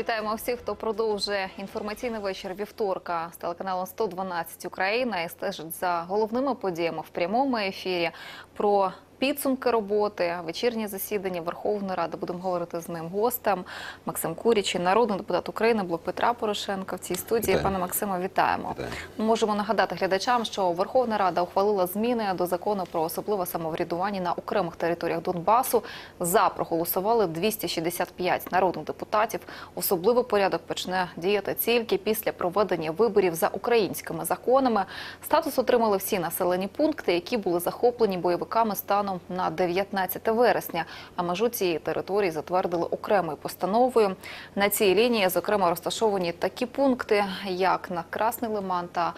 Вітаємо всіх, хто продовжує інформаційний вечір вівторка з телеканалом 112 Україна і стежить за головними подіями в прямому ефірі про підсумки роботи, вечірні засідання Верховної Ради. Будемо говорити з ним гостем Максим Куріч, народний депутат України, блок Петра Порошенка в цій студії. Пане Максиме, вітаємо. Вітаємо. Ми можемо нагадати глядачам, що Верховна Рада ухвалила зміни до закону про особливе самоврядування на окремих територіях Донбасу. За проголосували 265 народних депутатів. Особливий порядок почне діяти тільки після проведення виборів за українськими законами. Статус отримали всі населені пункти, які були захоплені бойовиками станом на 19 вересня. А межу цієї території затвердили окремою постановою. На цій лінії, зокрема, розташовані такі пункти, як на Красний Лиман та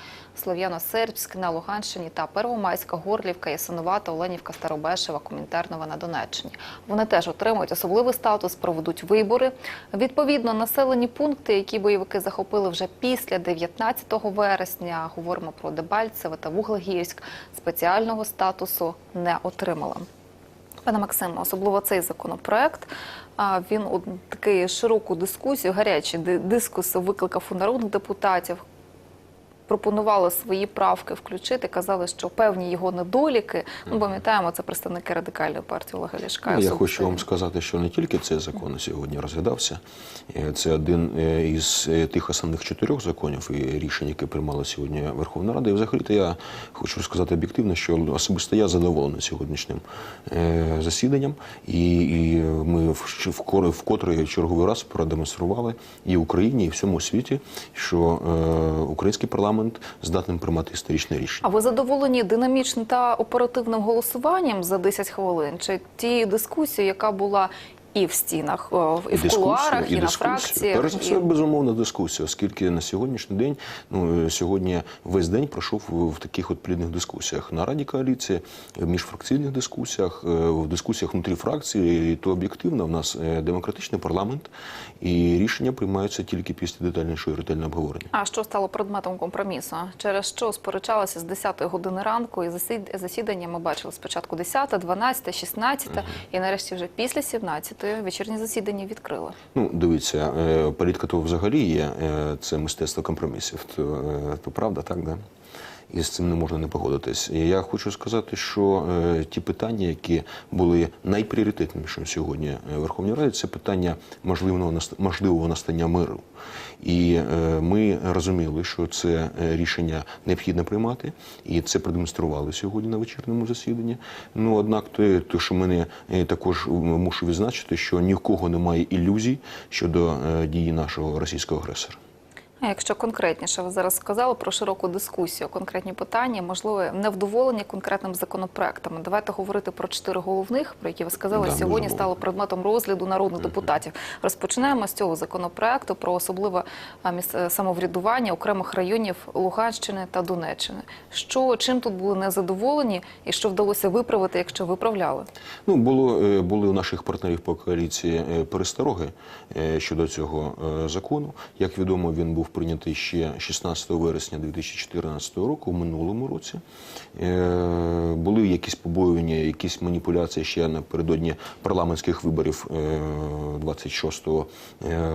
Слов'яно-Сербськ на Луганщині та Первомайська, Горлівка, Ясинувата, Оленівка, Старобешева, Комінтернова на Донеччині. Вони теж отримують особливий статус, проведуть вибори. Відповідно, населені пункти, які бойовики захопили вже після 19 вересня, говоримо про Дебальцеве та Вуглегірськ, спеціального статусу не отримали. Пане Максиме, особливо цей законопроект. Він такий широку дискусію, гарячі ди- дискуси викликав у народних депутатів. Пропонували свої правки включити, казали, що певні його недоліки. Ну, пам'ятаємо, це представники радикальної партії Олега Ляшка. Ну, я хочу вам сказати, що не тільки цей закон сьогодні розглядався. Е, Це один е, із е, тих основних чотирьох законів і рішень, які приймала сьогодні Верховна Рада. І взагалі-то я хочу сказати об'єктивно, що особисто я задоволений сьогоднішнім засіданням. І, і ми вкотре черговий раз продемонстрували і Україні, і всьому світі, що український парламент здатний приймати історичне рішення. А ви задоволені динамічним та оперативним голосуванням за 10 хвилин? Чи ті дискусії, яка була і в стінах, і, в кулуарах, і, на фракціях? Перш за все, і- безумовно, дискусія, оскільки на сьогоднішній день, ну е, сьогодні весь день пройшов в, таких от плідних дискусіях на раді коаліції, в міжфракційних дискусіях, е, в дискусіях внутрі фракції. І то об'єктивно в нас е, демократичний парламент, і рішення приймаються тільки після детальнішого і ретельного обговорення. А що стало предметом компромісу? Через що сперечалися з 10 години ранку, і засід- засідання ми бачили спочатку 10, 12, 16, і нарешті вже після 17 вечірні засідання відкрили. Ну, дивіться, е, політика то взагалі є е, це мистецтво компромісів. То, е, то правда, так, да? І з цим не можна не погодитись. Я хочу сказати, що е, ті питання, які були найпріоритетнішим сьогодні е, в Верховній Раді, це питання можливого можливого настання миру. І е, ми розуміли, що це е, рішення необхідно приймати, і це продемонстрували сьогодні на вечірньому засіданні. Ну однак, те, те, що мене е, також мушу відзначити, що ні в кого немає ілюзій щодо е, дії нашого російського агресора. А якщо конкретніше, ви зараз сказали про широку дискусію, конкретні питання, можливо, невдоволення конкретним законопроектами. Давайте говорити про чотири головних, про які ви сказали, Да, сьогодні безумовно. стало предметом розгляду народних депутатів. Розпочинаємо з цього законопроекту про особливе е, самоврядування окремих районів Луганщини та Донеччини. Що чим тут були незадоволені, і що вдалося виправити, якщо виправляли? Ну, було, е, були у наших партнерів по коаліції е, перестороги щодо цього закону. Як відомо, він був прийнятий ще 16 вересня 2014 року, в минулому році. Е, Були якісь побоювання, якісь маніпуляції ще напередодні парламентських виборів е, 26 е,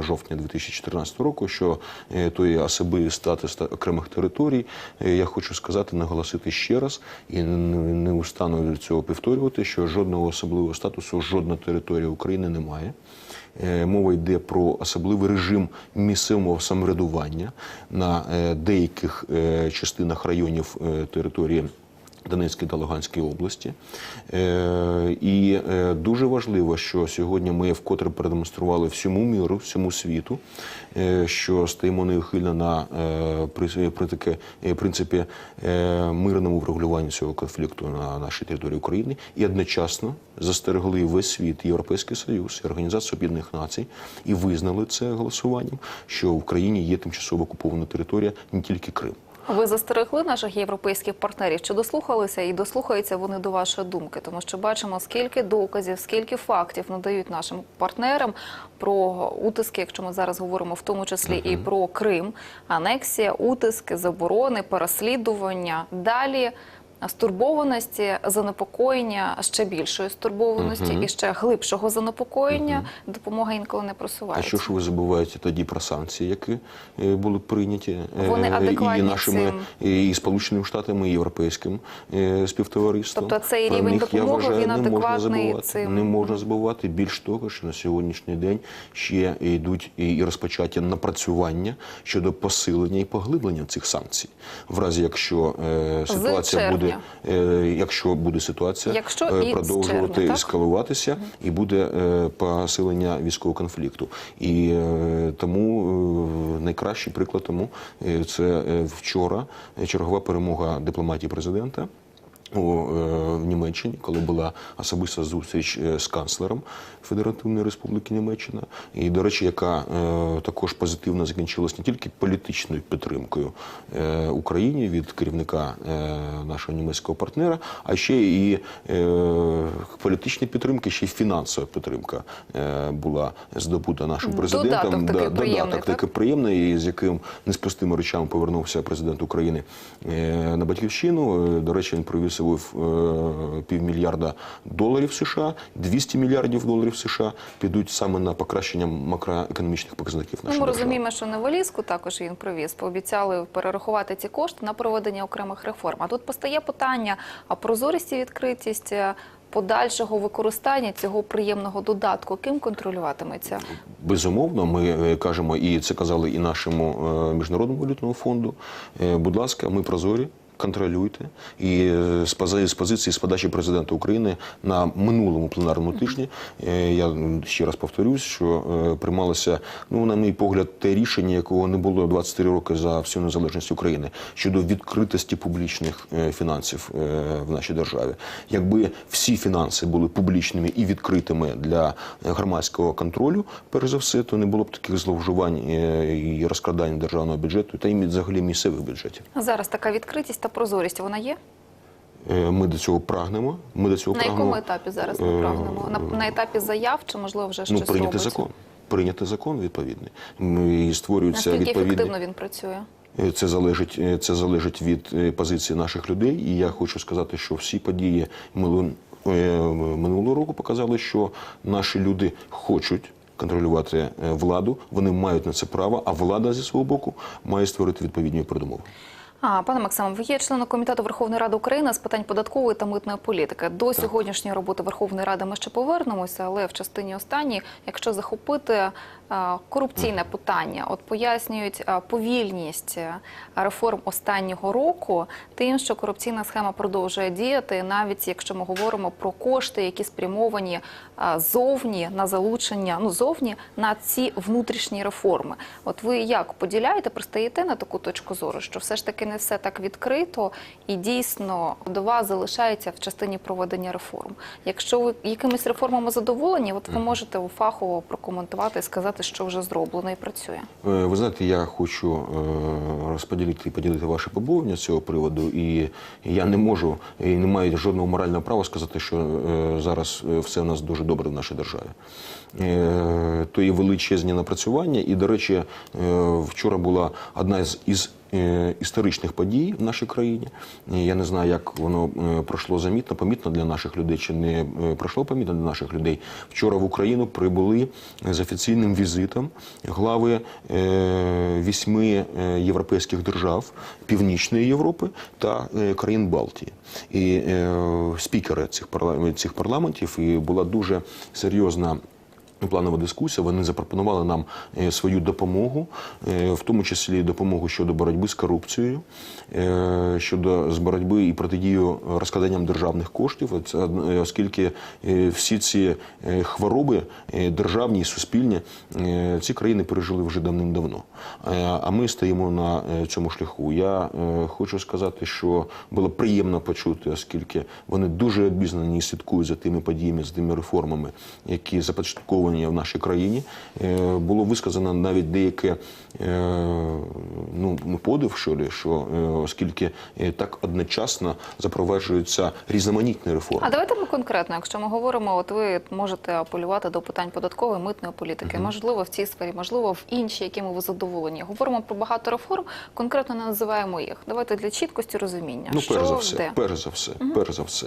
жовтня 2014 року, що е, той особливий статус окремих територій, е, я хочу сказати, наголосити ще раз і не устану цього повторювати, що жодного особливого статусу, жодна територія України немає. Е, Мова йде про особливий режим місцевого самоврядування на е, деяких е, частинах районів території. Донецької та Луганської області. Е, і е, дуже важливо, що сьогодні ми вкотре продемонстрували всьому міру, всьому світу, е, що стоїмо неухильно на при, принципі мирному врегулюванню цього конфлікту на нашій території України і одночасно застерегли весь світ, Європейський Союз, Організацію Об'єднаних Націй і визнали це голосуванням, що в Україні є тимчасово окупована територія не тільки Крим. Ви застерегли наших європейських партнерів, чи дослухалися і дослухаються вони до вашої думки, тому що бачимо, скільки доказів, скільки фактів надають нашим партнерам про утиски, якщо ми зараз говоримо в тому числі і про Крим, анексія, утиски, заборони, переслідування. Далі стурбованості, занепокоєння, ще більшої стурбованості Мгм. і ще глибшого занепокоєння, допомога інколи не А що ж ви забуваєте тоді про санкції, які е, були прийняті е, Вони адекватні і нашими цим? і Сполученими Штатами, і Європейським е, співтовариством? Тобто цей Про рівень них, допомоги, вважаю, він адекватний цим? Не можна забувати. Більш того, що на сьогоднішній день ще йдуть і розпочаті напрацювання щодо посилення і поглиблення цих санкцій, в разі якщо е, ситуація червня. Буде, якщо буде ситуація Якщо е, продовжувати червня, ескалуватися, ескалуватися і буде е, посилення військового конфлікту. І е, тому найкращий приклад тому це вчора чергова перемога дипломатії президента. У е, Німеччині, коли була особиста зустріч е, з канцлером Федеративної Республіки Німеччина, і до речі, яка е, також позитивно закінчилась не тільки політичною підтримкою Україні від керівника нашого німецького партнера, а ще і політичні підтримки, ще й фінансова підтримка була здобута нашим президентом. Додаток такий Да- приємний, так? приємний, і з яким не з речами повернувся президент України на батьківщину. До речі, він провісив е, півмільярда доларів США, 200 мільярдів доларів США підуть саме на покращення макроекономічних показників Ну, нашої ми держави. розуміємо, що на валізку також він привіз. Пообіцяли перерахувати ці кошти на проведення окремих реформ. А тут постає питання: а прозорість і відкритість е, подальшого використання цього приємного додатку ким контролюватиметься? Безумовно, ми е, кажемо, і це казали і нашому міжнародному валютному фонду. Будь ласка, ми прозорі. Контролюйте і е, з позиції з подачі президента України на минулому пленарному тижні е, я ще раз повторюсь, що е, приймалося, ну на мій погляд, те рішення, якого не було 23 роки за всю незалежність України щодо відкритості публічних фінансів в нашій державі. Якби всі фінанси були публічними і відкритими для громадського контролю, перш за все, то не було б таких зловживань і розкрадань державного бюджету та й взагалі місцевих бюджетів. Зараз така відкритість та прозорість вона є? Е, Ми до цього прагнемо. Ми до цього На прагнемо. якому етапі зараз ми Е, прагнемо? На, на етапі заяв чи можливо вже Ну, прийняти робиться? закон. Прийняти закон відповідний. І створюються Наскільки відповідні. ефективно він працює? Е, Це залежить, е, це залежить від е, позиції наших людей. І я хочу сказати, що всі події минулого, е, року показали, що наші люди хочуть. Контролювати е, владу, вони мають на це право, а влада зі свого боку має створити відповідні передумови. А, пане Максиме, ви є членом комітету Верховної Ради України з питань податкової та митної політики. До сьогоднішньої роботи Верховної Ради ми ще повернемося, але в частині останній, якщо захопити а, корупційне питання, от пояснюють а, повільність е, реформ останнього року, тим, що корупційна схема продовжує діяти, навіть якщо ми говоримо про кошти, які спрямовані зовні на залучення, ну зовні на ці внутрішні реформи. От ви як поділяєте, пристаєте на таку точку зору, що все ж таки не все так відкрито і дійсно до вас залишається в частині проведення реформ. Якщо ви якимись реформами задоволені, от ви можете фахово прокоментувати і сказати, що вже зроблено і працює. Е, Ви знаєте, я хочу е, розподілити і поділити ваші побоювання з цього приводу, і я не можу і не маю жодного морального права сказати, що е, зараз все в нас дуже добре в нашій державі. То є величезні напрацювання, і, до речі, вчора була одна з із історичних подій в нашій країні. Е, Я не знаю, як воно е, пройшло замітно, помітно для наших людей, чи не е, пройшло помітно для наших людей. Вчора в Україну прибули з офіційним візитом глави е, вісьми е, європейських держав Північної Європи та е, країн Балтії. І е, спікери цих парламентів і була дуже серйозна планова дискусія. Вони запропонували нам е, свою допомогу, е, в тому числі допомогу щодо боротьби з корупцією, е, щодо з боротьби і протидію розкладанням державних коштів, оскільки всі ці хвороби державні і суспільні ці країни пережили вже давним-давно. А ми стоїмо на цьому шляху. Я хочу сказати, що було приємно почути, оскільки вони дуже обізнані і слідкують за тими подіями, за тими реформами, які започатковані населення в нашій країні е, було висказано навіть деяке е, ну, ну, подив, що, ли, що е, оскільки так одночасно запроваджуються різноманітні реформи. А давайте ми конкретно, якщо ми говоримо, от ви можете апелювати до питань податкової митної політики, можливо, в цій сфері, можливо, в іншій, якими ви задоволені. Говоримо про багато реформ, конкретно не називаємо їх. Давайте для чіткості розуміння. Ну, що перш за все, де? перш за все, перш за все.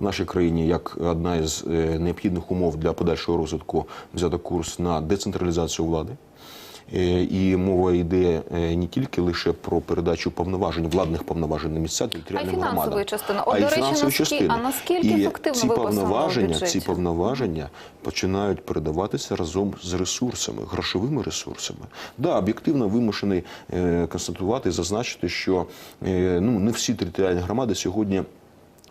В нашій країні як одна із е, необхідних умов для подальшого розвитку взято курс на децентралізацію влади. Е, І мова йде е, не тільки лише про передачу повноважень, владних повноважень на місця територіальним громадам. От, а й до речі, фінансової частини. а наскільки І ефективно ці повноваження, ці повноваження починають передаватися разом з ресурсами, грошовими ресурсами. Да, об'єктивно вимушений констатувати, зазначити, що ну не всі територіальні громади сьогодні.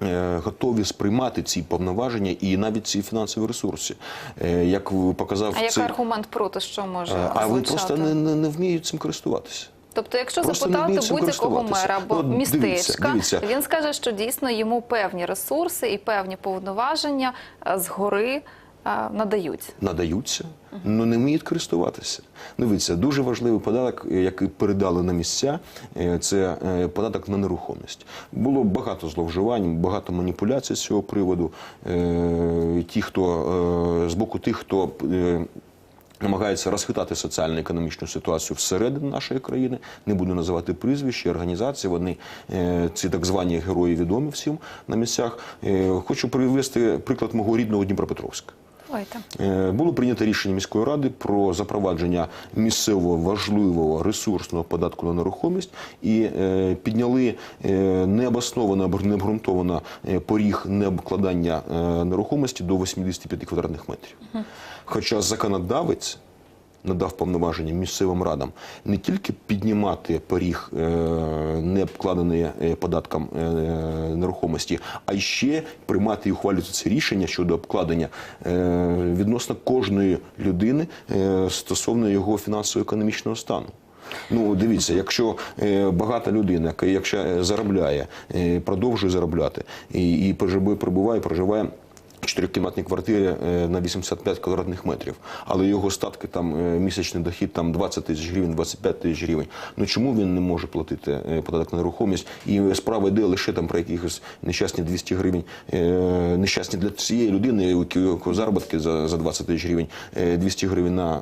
Е, Готові сприймати ці повноваження і навіть ці фінансові ресурси, Е, як показав А цей... як аргумент проти що може а а вони просто не, не, не вміють цим користуватися. Тобто, якщо Просто запитати будь-якого мера або Ну, містечка, дивіться. він скаже, що дійсно йому певні ресурси і певні повноваження е, згори е, надають. надаються, але не вміють користуватися. Дивіться, дуже важливий податок, е, який передали на місця, е, це е, податок на нерухомість. Було багато зловживань, багато маніпуляцій з цього приводу. Ті, хто з боку тих, хто намагається розхитати соціально-економічну ситуацію всередині нашої країни, не буду називати прізвища, організації. Вони ці так звані герої відомі всім на місцях. Хочу привести приклад мого рідного Дніпропетровська. Давайте. Е, Було прийнято рішення міської ради про запровадження місцевого важливого ресурсного податку на нерухомість і е, підняли е, необосновано або необґрунтовано поріг необкладання нерухомості до 85 квадратних метрів. Хоча законодавець надав повноваження місцевим радам не тільки піднімати поріг е, не обкладеної е, податком е, нерухомості, а й ще приймати і ухвалювати це рішення щодо обкладення відносно кожної людини стосовно його фінансово-економічного стану. Ну, дивіться, якщо е, багата людина, якщо заробляє, е, продовжує заробляти і, і проживає, проживає чотирикімнатній квартирі е, на 85 квадратних метрів, але його статки там е, місячний дохід там 20 тисяч гривень, 25 тисяч гривень. Ну чому він не може платити е, податок на нерухомість? І справа йде лише там про якихось нещасні 200 гривень, нещасні для цієї людини, у якої заробітки за, за 20 тисяч гривень, е, 200 гривень на,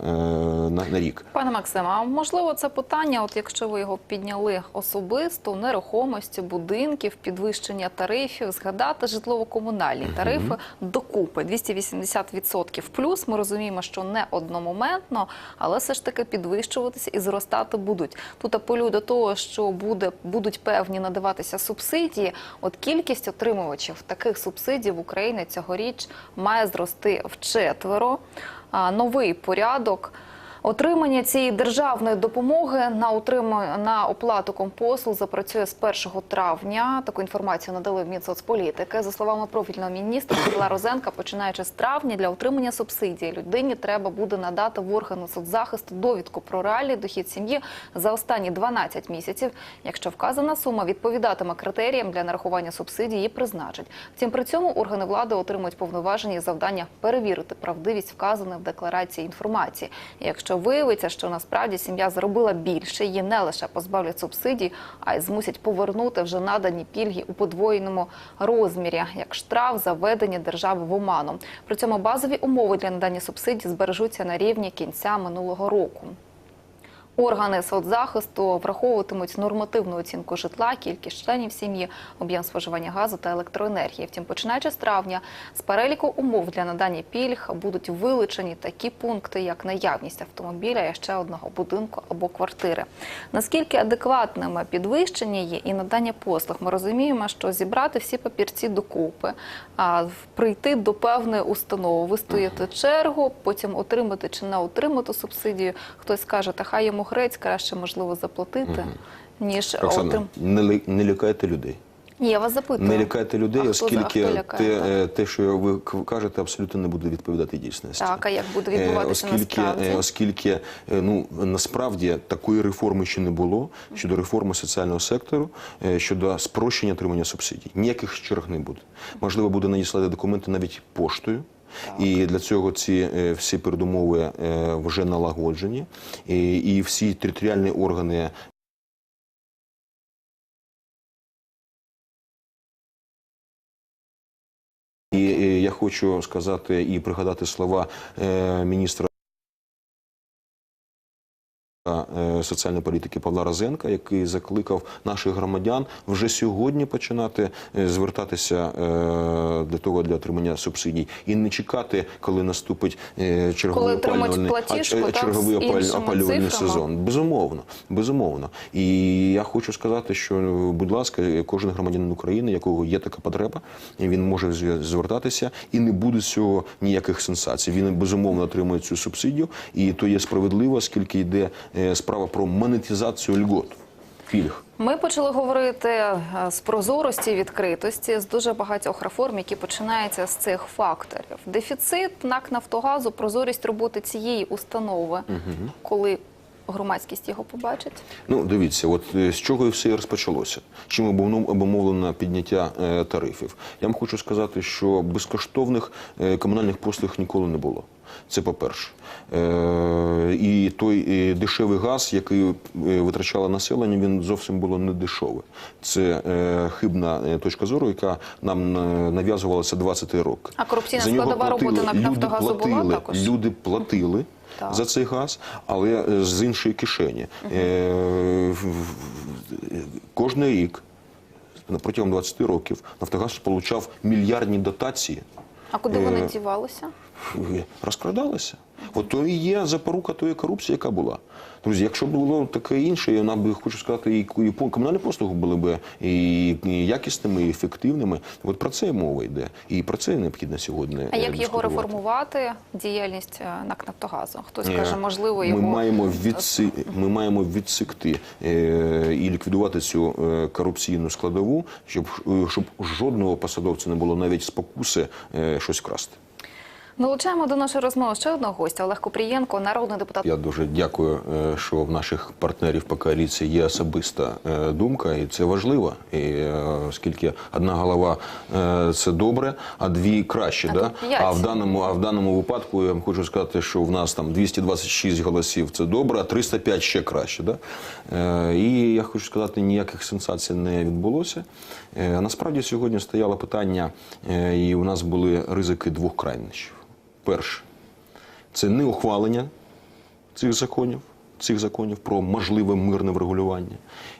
на, на рік. Пане Максиме, а можливо це питання, от якщо ви його підняли особисто, нерухомості, будинків, підвищення тарифів, згадати житлово-комунальні тарифи докупи 280% плюс. Ми розуміємо, що не одномоментно, але все ж таки підвищуватися і зростати будуть. Тут апелюю до того, що буде будуть певні надаватися субсидії. От кількість отримувачів таких субсидій в Україні цьогоріч має зрости вчетверо. четверо Новий порядок. Отримання цієї державної допомоги на утрима... на оплату компослуг запрацює з 1 травня. Таку інформацію надали в Мінсоцполітики. За словами профільного міністра Павла Розенка, починаючи з травня для отримання субсидії людині треба буде надати в органи соцзахисту довідку про реальний дохід сім'ї за останні 12 місяців. Якщо вказана сума відповідатиме критеріям для нарахування субсидії, її призначать. Втім, при цьому органи влади отримують повноваження і завдання перевірити правдивість вказаної в декларації інформації. І Якщо виявиться, що насправді сім'я зробила більше, її не лише позбавлять субсидій, а й змусять повернути вже надані пільги у подвоєному розмірі, як штраф за введення держави в оману. При цьому базові умови для надання субсидій збережуться на рівні кінця минулого року. Органи соцзахисту враховуватимуть нормативну оцінку житла, кількість членів сім'ї, об'єм споживання газу та електроенергії. Втім, починаючи з травня, з переліку умов для надання пільг будуть вилучені такі пункти, як наявність автомобіля і ще одного будинку або квартири. Наскільки адекватними підвищення є і надання послуг, ми розуміємо, що зібрати всі папірці докупи, прийти до певної установи, вистояти чергу, потім отримати чи не отримати субсидію. Хтось скаже, та хай йому грець краще можливо заплатити, ніж Оксана, отрим... не, не лякайте людей. Ні, я вас запитую. Не лякайте людей, А хто оскільки хто лякає, те, е, те, що ви кажете, абсолютно не буде відповідати дійсності. Так, а як буде Е, відбуватися оскільки, насправді? е, оскільки ну насправді такої реформи ще не було щодо реформи соціального сектору, щодо спрощення отримання субсидій. Ніяких черг не буде. Можливо, буде надіслати документи навіть поштою. І для цього ці е, всі передумови е, вже налагоджені, і, всі територіальні органи. І е, я хочу сказати і пригадати слова міністра. Е, Соціальної політики Павла Розенка, який закликав наших громадян вже сьогодні починати е, звертатися е, для того для отримання субсидій і не чекати, коли наступить черговий Коли опалювальний, платіжку, а, черговий опаль- опалювальний цифрами. сезон. Безумовно, безумовно. І я хочу сказати, що, будь ласка, кожен громадянин України, якого є така потреба, він може звертатися і не буде з цього ніяких сенсацій. Він безумовно отримує цю субсидію, і то є справедливо, оскільки йде справа про монетизацію льгот, пільг. Ми почали говорити е, з прозорості, відкритості, з дуже багатьох реформ, які починаються з цих факторів. Дефіцит НАК Нафтогазу, прозорість роботи цієї установи, коли громадськість його побачить. Ну, дивіться, от е, з чого і все і розпочалося. Чим обумов- обумовлено підняття е, тарифів? Я вам хочу сказати, що безкоштовних е, комунальних послуг ніколи не було. Це по-перше. Е, і той е, дешевий газ, який е, витрачало населення, він зовсім було не дешевий. Це хибна точка зору, яка нам нав'язувалася 20 років. А корупційна За нього складова платили- НАК люди «Нафтогазу» була платили, також? Люди платили Так. за цей газ, але з іншої кишені. В- Кожний рік протягом 20 років Нафтогаз получав мільярдні дотації. А куди Е, вони дівалися? Розкрадалися. От то і є запорука тої корупції, яка була. Друзі, якщо б було таке інше, я нам би хочу сказати, і, і комунальні послуги були б і, і якісними, і ефективними. От про це мова йде. І про це необхідно сьогодні. А е, як його реформувати? Діяльність е, НАК Нафтогазу? Хтось Е, каже, можливо, ми маємо відси... ми маємо відсекти е, і ліквідувати цю корупційну складову, щоб, щоб жодного посадовця не було навіть спокуси е, щось красти. Долучаємо до нашої розмови ще одного гостя Олег Купрієнко, народний депутат. Я дуже дякую, е, що в наших партнерів по коаліції є особиста е, думка, і це важливо. І е, оскільки одна голова це добре, а дві краще. А да? а в даному, а в даному випадку я вам хочу сказати, що в нас там 226 голосів це добре, а 305 ще краще. Да? І я хочу сказати, ніяких сенсацій не відбулося. Насправді сьогодні стояло питання, і у нас були ризики двох крайнощів. Перше, це не ухвалення цих законів, цих законів про можливе мирне врегулювання.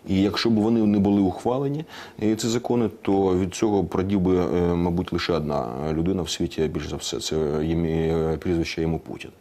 І якщо б вони не були ухвалені, е, ці закони, то від цього продів би, е, мабуть, лише одна людина в світі, більш за все, це е, прізвище йому Путін.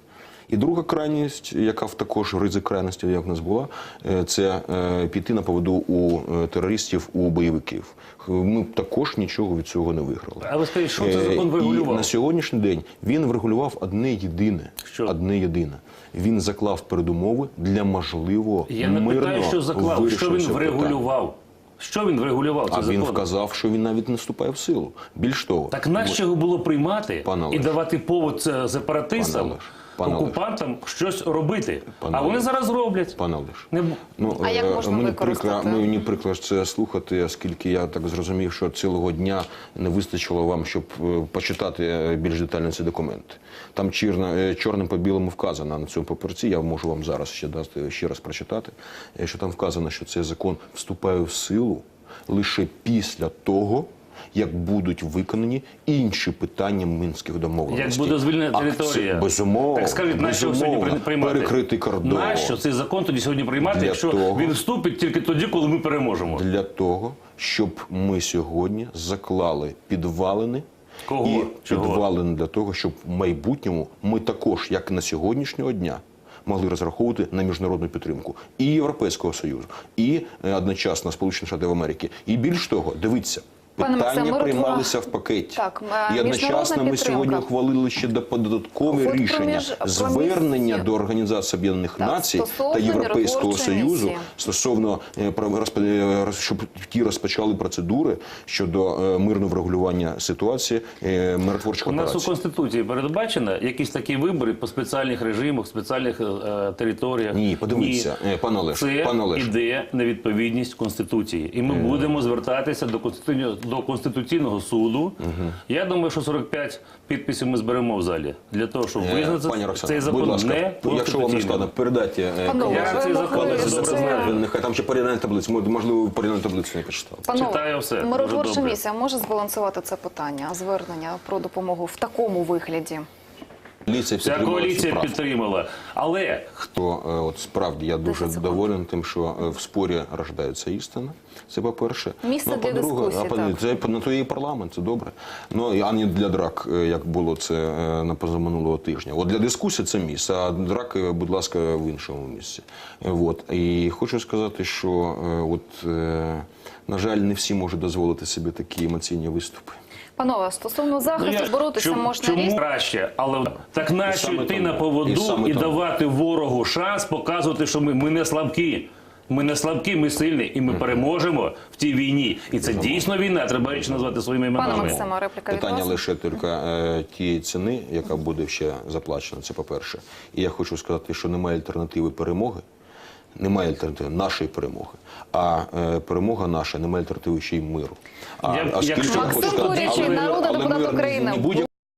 І друга крайність, яка в також ризик крайності, як в нас була, е, це е, піти на поводу у е, терористів, у бойовиків. Ми також нічого від цього не виграли. А ви скажіть, що Е, цей закон І врегулював? на сьогоднішній день він врегулював одне єдине. Що? Одне єдине. Він заклав передумови для можливого Я не мирного питаю, що заклав, що він питання. врегулював. Що він врегулював А він вказав, що він навіть не вступає в силу. Більш того, Так нащо його було приймати Пане і давати повод сепаратистам, Пане окупантам щось робити? Пане а вони зараз роблять. Пане Олеж, Не Ну, А як е, можна мені прикро, мені прикро це слухати, оскільки я так зрозумів, що цілого дня не вистачило вам, щоб е, почитати е, більш детально ці документи. Там чірно, е, чорним по білому вказано на цьому папірці. Я можу вам зараз ще дати ще раз прочитати, що там вказано, що цей закон вступає в силу лише після того. Як будуть виконані інші питання мінських домовленостей. Як буде звільнена територія? безумовно, Так скажіть, нащо сьогодні приймати? перекритий кордон. Нащо цей закон тоді сьогодні приймати, Для якщо того. він вступить тільки тоді, коли ми переможемо? для того, щоб ми сьогодні заклали підвалини. Кого? І підвалини для того, щоб в майбутньому ми також, як на сьогоднішнього дня, могли розраховувати на міжнародну підтримку і Європейського Союзу, і е, одночасно Сполучених Штатів Америки. І більш того, дивіться. Пане Максим, Питання ми приймалися в пакеті. Так, і одночасно ми підтримка. сьогодні ухвалили ще до- додаткове рішення звернення до Організації Об'єднаних Націй та Європейського Союзу стосовно е, е, щоб ті розпочали процедури щодо е, мирного врегулювання ситуації миротворчих У нас у. Конституції передбачено якісь такі вибори по спеціальних режимах, спеціальних е, територіях. Ні, подивіться, Ні. пане Олеж, Це пане Олеж. іде невідповідність Конституції. І ми будемо звертатися до Конституційного, до Конституційного суду. Я думаю, що 45 підписів ми зберемо в залі для того, щоб Е, визнати Пані Роксана, цей закон будь ласка, не якщо вам не складно, передайте е, Панове. Я цей ви закон могли добре це- знаю. Нехай там ще порівняльна таблиця. Можливо, порівняльну таблицю не почитали. Панове, Читаю все, дуже миротворча добре. місія може збалансувати це питання, звернення про допомогу в такому вигляді? Коаліція Вся коаліція підтримала. Але То е, от справді я дуже доволен тим, що е, в спорі рождається істина. Це по-перше. Місце ну, для по-друге, дискусій, а, по- так. це на то є і парламент, це добре. Ну і а не для драк, е, як було це на позаминулого тижня. От для дискусії це місце, а драк, будь ласка, в іншому місці. От і хочу сказати, що от на жаль, не всі можуть дозволити собі такі емоційні виступи. Панове, стосовно захисту, Ну, я- боротися чому- можна чому різно. краще, але так І нащо йти тому. на поводу саме і, давати ворогу шанс показувати, що ми, ми не слабкі. Ми не слабкі, ми сильні, і ми переможемо в тій війні. І це дійсно війна. Треба речі назвати своїми Пане іменами. Максиме, репліка від Питання вас? лише тільки е, тієї ціни, яка буде ще заплачена. Це по-перше. І я хочу сказати, що немає альтернативи перемоги. Немає альтернативи нашої перемоги. А е, перемога наша немає альтернативи ще й миру. А Я- а якщо- Максим але- народний але депутат мир не України. будь-